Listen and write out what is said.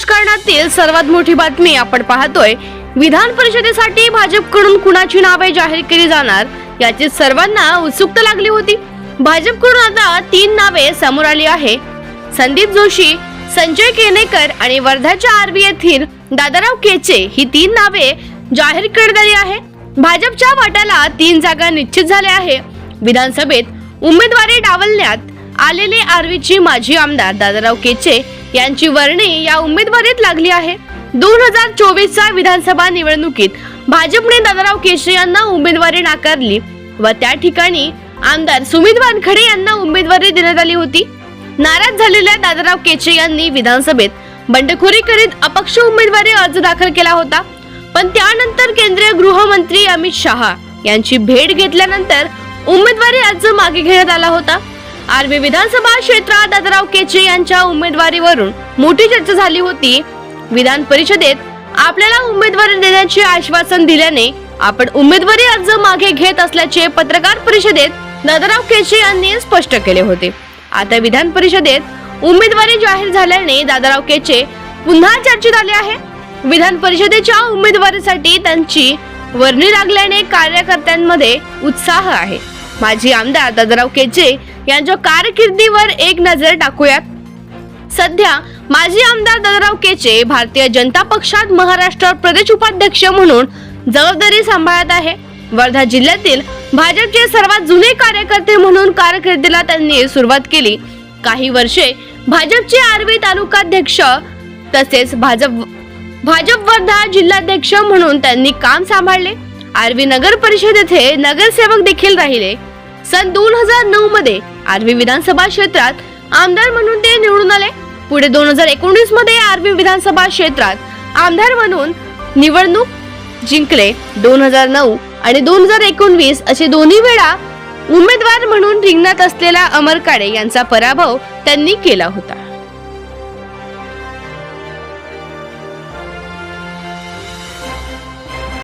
राजकारणातील सर्वात मोठी बातमी आपण पाहतोय विधान परिषदेसाठी भाजपकडून कुणाची नावे जाहीर केली जाणार याची सर्वांना उत्सुकता लागली होती. भाजपकडून आता तीन नावे समोर आली आहे. संदीप जोशी संजय केनेकर आणि वर्धाच्या आरबी येथील दादाराव केचे ही तीन नावे जाहीर करण्यात आली आहे. भाजपच्या वाट्याला तीन जागा निश्चित झाल्या आहे. विधानसभेत उमेदवारी डावलण्यात आलेले आर्वीची माजी आमदार दादाराव केचे यांची वर्णी या उमेदवारीत लागली आहे. दोन हजार चोवीसच्या विधानसभा निवडणुकीत भाजपने दादाराव केशरी यांना उमेदवारी नाकारली व त्या ठिकाणी आमदार सुमित वानखडे यांना उमेदवारी देण्यात आली होती. नाराज झालेल्या दादाराव केचे यांनी विधानसभेत बंडखोरी करीत अपक्ष उमेदवारी अर्ज दाखल केला होता. पण त्यानंतर केंद्रीय गृहमंत्री अमित शहा यांची भेट घेतल्यानंतर उमेदवारी अर्ज मागे घेण्यात आला होता. आर्वी विधानसभा क्षेत्रात दादाराव केचे यांच्या उमेदवारीवरून मोठी चर्चा झाली होती. विधान परिषदेत आपल्याला उमेदवारी देण्याचे आश्वासन दिल्याने आपण उमेदवारी अर्ज मागे घेत असल्याचे पत्रकार परिषदेत दादाराव केचे यांनी स्पष्ट केले होते. आता विधान परिषदेत उमेदवारी जाहीर झाल्याने दादाराव केचे पुन्हा चर्चेत आले आहे. विधान परिषदेच्या उमेदवारीसाठी त्यांची वर्णी लागल्याने कार्यकर्त्यांमध्ये उत्साह आहे. माजी आमदार दादाराव केचे यांच्या कारकिर्दीवर एक नजर टाकूयात. सध्या माजी आमदार दादाराव केचे भारतीय जनता पक्षात महाराष्ट्र प्रदेश उपाध्यक्ष म्हणून जबाबदारी सांभाळत आहे. वर्धा जिल्ह्यातील भाजपचे सर्वात जुने कार्यकर्ते म्हणून कारकिर्दीला त्यांनी सुरुवात केली. काही वर्षे भाजपचे आर्वी तालुकाध्यक्ष तसेच भाजप भाजप वर्धा जिल्हाध्यक्ष म्हणून त्यांनी काम सांभाळले. आर्वी नगर परिषद येथे नगरसेवक देखील राहिले. सन दोन हजार नऊ मध्ये आर्वी विधानसभा क्षेत्रात आमदार म्हणून ते निवडून आले. पुढे दोन हजार एकोणीसमध्ये आर्वी विधानसभा क्षेत्रात आमदार म्हणून निवडणूक जिंकले. दोन हजार नऊ आणि दोन हजार एकोणवीस असे दोन्ही वेळा उमेदवार म्हणून रिंगणात असलेला अमर काळे यांचा पराभव त्यांनी केला होता.